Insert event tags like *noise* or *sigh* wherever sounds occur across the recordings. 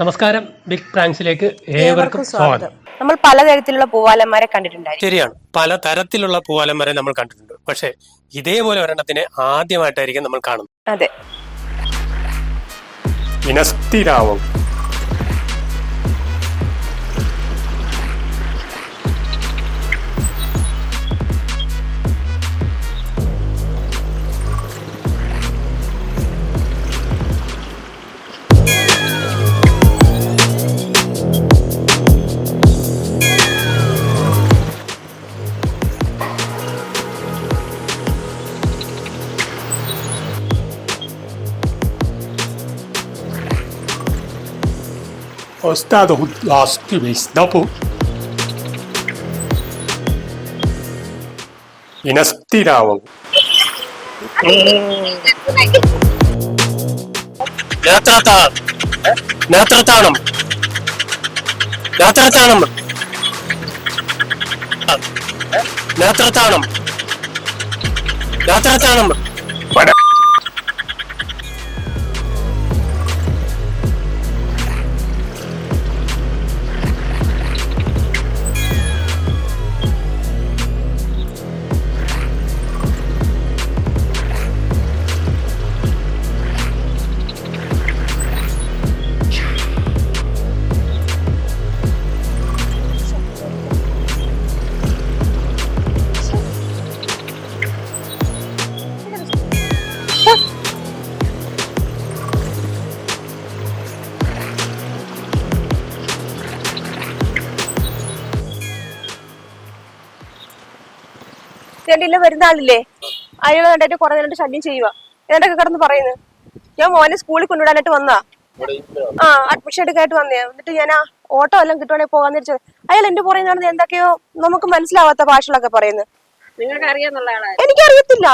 നമസ്കാരം. ബിഗ് പ്രാങ്സിലേക്ക് ഏവർക്കും സ്വാഗതം. നമ്മൾ പലതരത്തിലുള്ള പൂവാലന്മാരെ കണ്ടിട്ടുണ്ട് ശരിയാണ്. പല തരത്തിലുള്ള പൂവാലന്മാരെ നമ്മൾ കണ്ടിട്ടുണ്ട്. പക്ഷെ ഇതേപോലെ ഒരെണ്ണത്തിനെ ആദ്യമായിട്ടായിരിക്കും നമ്മൾ കാണുന്നത്. അതെ. Ostado last week's double. ഇനസ്ഥിരാവും നേത്രത്താ- നേത്രത്താണം നേത്രത്താണം നേത്രത്താണം നേത്രത്താണം രണ്ടില്ല വരുന്ന ആളില്ലേ? അയാൾ കണ്ടിട്ട് കുറെ നേരം ശല്യം ചെയ്യുക എന്നിട്ടൊക്കെ കിടന്ന് പറയുന്നു? ഞാൻ മോനെ സ്കൂളിൽ കൊണ്ടുവിടാനായിട്ട് വന്നാ ആ അഡ്മിഷൻ എടുക്കാനായിട്ട് വന്നേ എന്നിട്ട് ഞാൻ ആ ഓട്ടോ എല്ലാം കിട്ടുവാണെങ്കിൽ പോകാന്ന് വെച്ചത് അയാൾ എന്റെ പുറകെ നടന്ന് എന്തൊക്കെയോ നമുക്ക് മനസ്സിലാവാത്ത ഭാഷകളൊക്കെ പറയുന്നു. നിങ്ങൾക്ക് അറിയാന്നുള്ള ആളാണ് എനിക്കറിയത്തില്ല.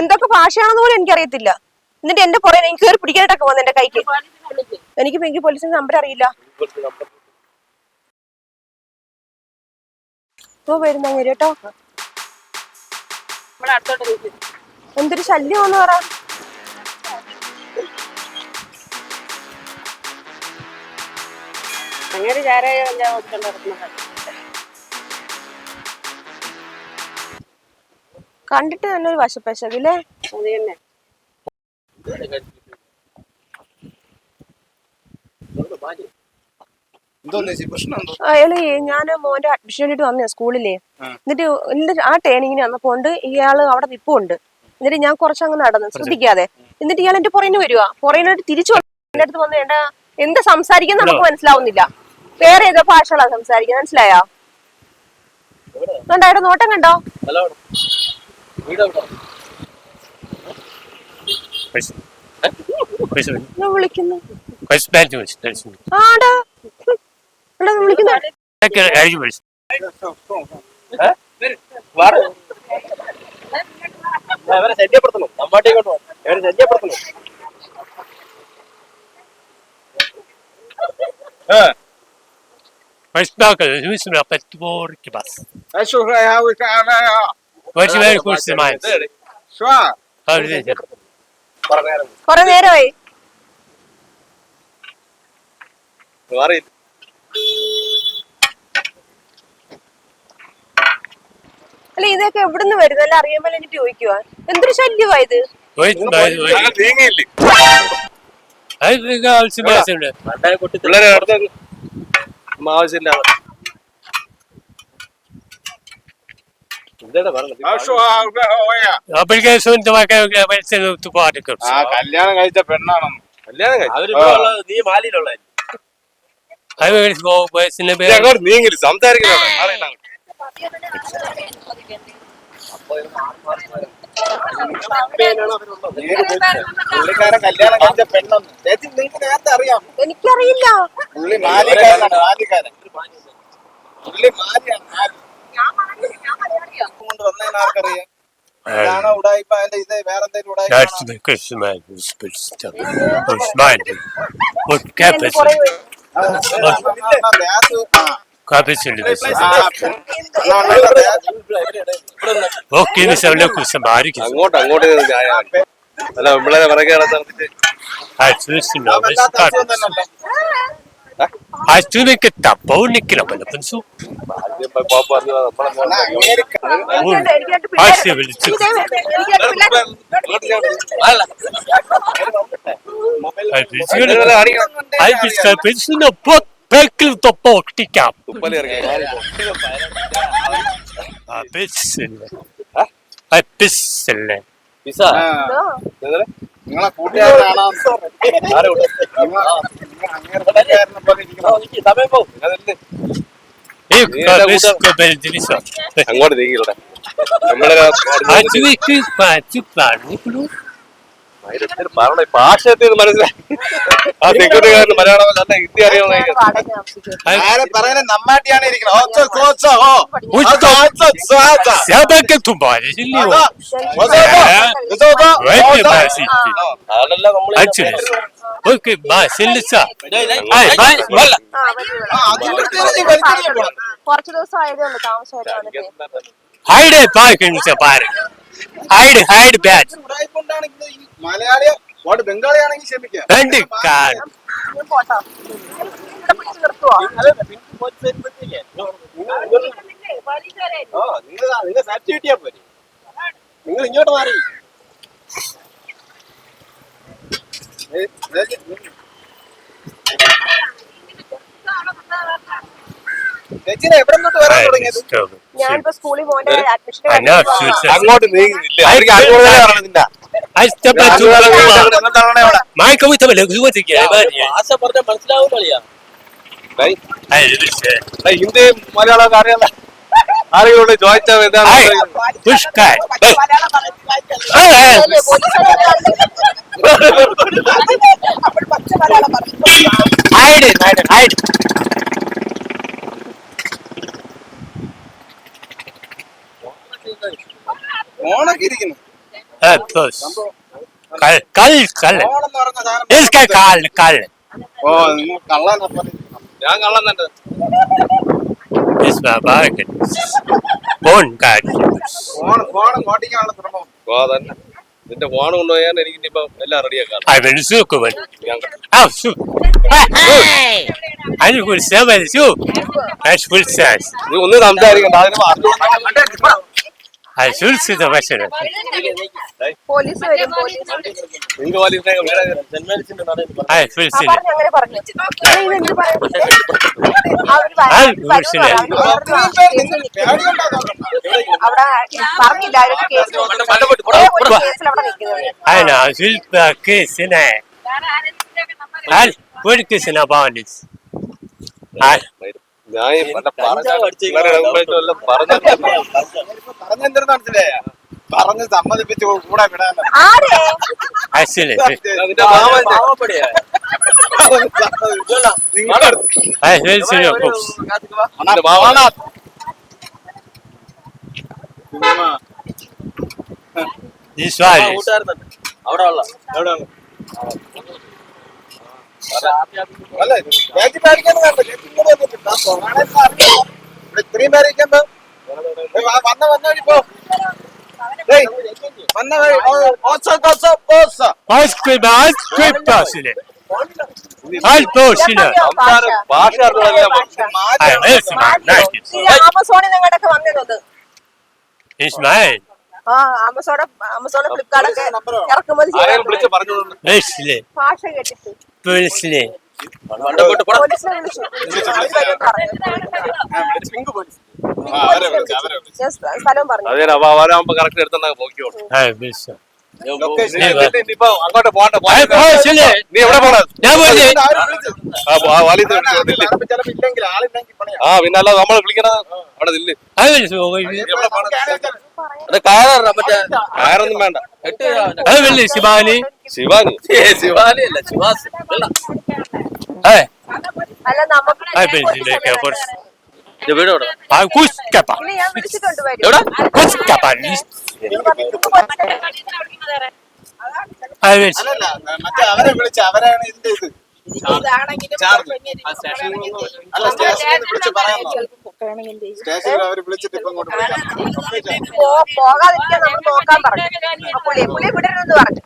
എന്തൊക്കെ ഭാഷയാണെന്ന് പോലും എനിക്കറിയത്തില്ല. എന്നിട്ട് എന്റെ പുറകെ എനിക്ക് കയറി പിടിക്കാനായിട്ടൊക്കെ വന്നു എന്റെ കൈക്ക്. എനിക്ക് എനിക്ക് പോലീസിന്റെ നമ്പർ അറിയില്ല. ഇപ്പൊ വരുന്ന കേട്ടോ. എന്തൊരു ശല്യമാണെന്ന് പറ. അങ്ങനെ ചാരായ കണ്ടിട്ട് തന്നെ ഒരു വശപ്പശകില്ലേ അത് തന്നെ എന്തോന്ന് ചേച്ചി പ്രശ്നം എന്തോ അയാൾ ഞാൻ മോന്റെ അഡ്മിഷൻ വേണ്ടിട്ട് വന്നേ സ്കൂളിലെ. എന്നിട്ട് എന്നിട്ട് ആ ട്രെയിനിങ്ങിന് വന്നപ്പോ ഉണ്ട് ഇയാൾ അവിടെ നിപ്പുണ്ട്. എന്നിട്ട് ഞാൻ കുറച്ചങ്ങ് നടന്നു ശ്രദ്ധിക്കാതെ. എന്നിട്ട് ഇയാൾ എന്റെ പുറകിന് വരുക പുറകിനോട്ട് തിരിച്ചു എന്റെ അടുത്ത് വന്ന് വേണ്ട എന്താ സംസാരിക്കാൻ നമുക്ക് മനസ്സിലാവുന്നില്ല. വേറെ ഏതോ ഭാഷകളാ സംസാരിക്കുന്നത് മനസ്സിലായോ? കണ്ടോ നോട്ടം കണ്ടോ? വിളിക്കുന്നു. ആടാ. അവരെ ശല്യപ്പെടുത്തണം. നമ്മാട്ടേക്കോട്ട് അവരെ ശല്യപ്പെടുത്തണം. പറഞ്ഞായിരുന്നു കൊറേ നേരമായി. അല്ല ഇതൊക്കെ എവിടുന്ന് വരുന്നത്? അല്ല അറിയാൻ എനിക്ക് ചോദിക്കുവാ. എന്തൊരു ശല്യമാ ഇത്? കല്യാണം കഴിച്ച പെണ്ണാണെന്ന്. കല്യാണം കഴിച്ചു? നീ സംസാരിക്കണം പുള്ളിക്കാരൻ കല്യാണം കഴിച്ച പെണ്ണെന്ന് ചേച്ചി നിങ്ങൾക്ക് നേരത്തെ അറിയാം എനിക്കറിയില്ല പുള്ളി മാലിക്കാരനാണ് മാലിക്കാരൻ പുള്ളി മാലിയാണ് മാലി കൊണ്ട് വന്നതിന് ആർക്കറിയാം ഇതാണോ ഉടായിപ്പ അതിന്റെ ഇത് വേറെ എന്തെങ്കിലും അങ്ങോട്ട് അങ്ങോട്ട്. അല്ല? തപ്പവും നിക്കണം ആശയ വിളിച്ചു. പെൻസിന് ബാക്കിൽ തൊപ്പ ഒട്ടിക്കാം. നിങ്ങളെ കൂട്ടുകാരനാണോ അങ്ങോട്ട് നീങ്ങിലൂടെ നമ്മളെ ഭാഷത്തിൽ മനസ്സിലായി. ആ സെക്യൂരിറ്റിക്കാരന് മലയാളം നല്ല ഹിന്ദി അറിയാവുന്ന. കുറച്ച് ദിവസം ആയതേ ഉള്ളൂ താമസമായിട്ട് ഹൈഡ് പാക്കിൻസ് ഹൈഡ് ഹൈഡ് ബാറ്റ് മലയാളിയോ വാട് ബംഗാളിയാണെങ്കിൽ ക്ഷമിക്കാം. നിങ്ങൾ സാറ്റ് കിട്ടിയാ പോരെ. നിങ്ങൾ ഇങ്ങോട്ട് മാറി. ഞാനിപ്പോ സ്കൂളിൽ പോകേണ്ട അഡ്മിഷൻ അങ്ങോട്ട് നീങ്ങുന്നില്ല അവർക്ക് അങ്ങോട്ട് പറഞ്ഞില്ല I step ഞാൻ into അങ്ങോട്ട് the നീങ്ങുന്നില്ല. എന്താണ് അവിടെ? My കവിത ലഘുവതിക്ക് ഭാഷ പറഞ്ഞാൽ മനസ്സിലാവും കളിയാ ഡേയ്, I listen. ഡേയ്, ഹിന്ദിയും മലയാളമൊക്കെ അറിയാല്ല ആരെങ്കിലും ചോദിച്ചാൽ എന്താണ് kal, kal. ഓ നിങ്ങൾ കള്ളനെ ഞാൻ കള്ളം തന്നെ. Bone card. ഫോൺ നിന്റെ ഫോൺ കൊണ്ടുപോയാൽ എനിക്ക് ഇനിയിപ്പോ എല്ലാം റെഡിയാക്കാം. Oh. നീ ഒന്ന് സംസാരിക്കണ്ട അതിന് പറഞ്ഞു I should see the version. Police വരും പോലീസ് നിങ്ങൾക്ക് വലിയ ഞാൻ അവിടെ അവിടെ പറഞ്ഞെന്തെന്ന് മനസ്സിലായ? പറഞ്ഞ് സമ്മതിപ്പിച്ച് കൂടെ വിടാൻ ആരെ? I അല്ല ചേച്ചി പേടിക്കാൻ കണ്ടോ ചേച്ചി ഇങ്ങോട്ട് വന്നിട്ടുണ്ട്. ആ കൊറോണയൊക്കെ അറിയാം. ഇവിടെ ഇത്രയും പേരിക്കുമ്പോ വന്ന വഴി പോ. വഴി ഓസോ, ഓസോ, ഓസോ. സംസാരം ഭാഷ ആമസോണിൽ ആമസോണെ ഇറക്കുമതി കേട്ടിട്ട്. പോലീസിനെ. അങ്ങോട്ട് പോകണ്ട. നീ എവിടെ ആ പിന്നെ നമ്മൾ വിളിക്കണ അവിടെ. കയറൊന്നും വേണ്ട. Shivani. ശിവാനി ശിവാനി അല്ല ശിവാസ് Hey, അല്ല നമുക്ക് അവരെ വിളിച്ച അവരാണ് ഇതിന്റെ ഇത് സ്റ്റേഷനിൽ അവർ വിളിച്ചിട്ട് ഇപ്പൊ അങ്ങോട്ട് പോകാതിരിക്കാൻ നമ്മൾ നോക്കാൻ പറഞ്ഞു ആ പുള്ളിയെ പുള്ളിയെ വിടരുതെന്ന് പറഞ്ഞു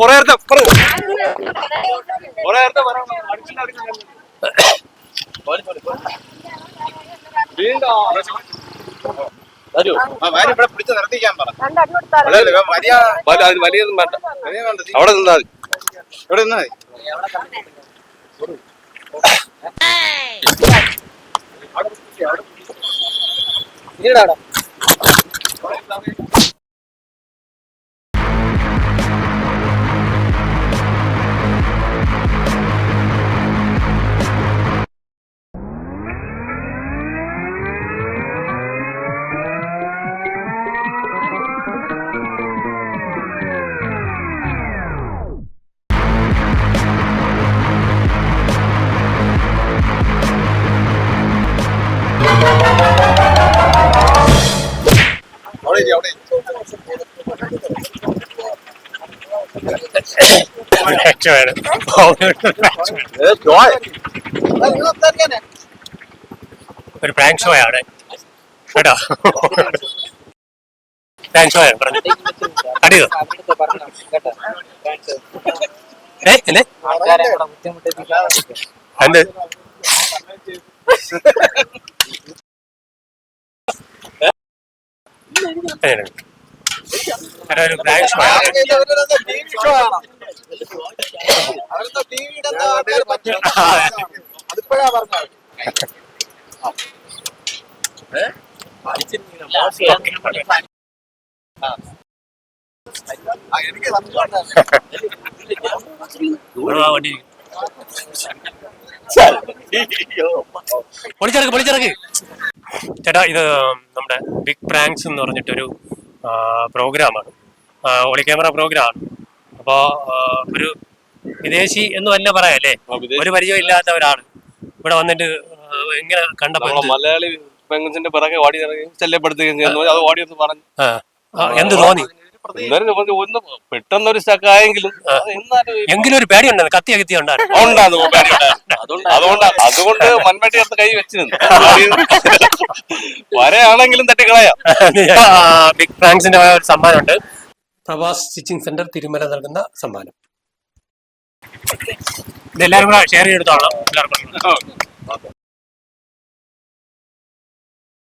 കൊറേ നേരത്തെ പറ. കൊറേ നേരത്തെ പറയണം. അടിച്ചിട്ട് ഇവിടെ പിടിച്ച് നിർത്തിക്കാൻ പറ. രണ്ട് അടി കൊടുത്താലോ അല്ലല്ല ഇവൻ വലിയ വല അതിന് വലിയൊന്നും വേണ്ട. അവിടെ നിന്നാ മതി. ഇവിടെ നിന്നാ മതി. അവിടെ ഏ, സംസാരിക്കാനേ. ഒരു പ്രാങ്ക് ഷോ ആണ് കേട്ടോ? പ്രാങ്ക് ഷോ ആണ് പറഞ്ഞു. അടിയോ ഏ എന്നെ? എന്ത്? എങ്ങനെ? ഷോ ആണ്. അവരുടെ എന്താ. അതിപ്പോഴാ പറഞ്ഞത്. എനിക്ക് സംശയമുണ്ട്. പൊളിച്ചിറക്ക് പൊളിച്ചിറക്ക്. ചേട്ടാ ഇത് നമ്മുടെ ബിഗ് പ്രാങ്ക്സ് എന്ന് പറഞ്ഞിട്ടൊരു പ്രോഗ്രാമാണ് ഒളി ക്യാമറ പ്രോഗ്രാമാണ് അപ്പോൾ ഒരു വിദേശി എന്ന് തന്നെ പറയാം അല്ലേ ഒരു പരിചയം ഇല്ലാത്ത ഒരാൾ ഇവിടെ വന്നിട്ട് ഇങ്ങനെ കണ്ടപ്പോ നമ്മളെ എന്ത്? മലയാളി പെങ്ങിന്റെ പിറകെ ഓടി ശല്യപ്പെടുത്തുകയും ചെയ്യുന്നു. അത് ഓടി ഒന്ന് പറഞ്ഞു. എന്ത് തോന്നി? ഒന്ന് എങ്കിലും ഒരു പേടി ഉണ്ടായിരുന്നു. കത്തി ഉണ്ടായിരുന്നു. *laughs* അതുകൊണ്ട് അതുകൊണ്ട് മൺവെട്ടി എടുത്ത് കൈ വെച്ച് വരെയാണെങ്കിലും തട്ടിക്കളയാ. ബിഗ് ഫ്രാങ്ക്സിന്റെ ഒരു സമ്മാനമുണ്ട്. പ്രവാസ് സ്റ്റിച്ചിങ് സെന്റർ തിരുമല നൽകുന്ന സമ്മാനം. ഇതെല്ലാരും കൂടെ ഷെയർ ചെയ്തെടുത്തോളാം എല്ലാവർക്കും.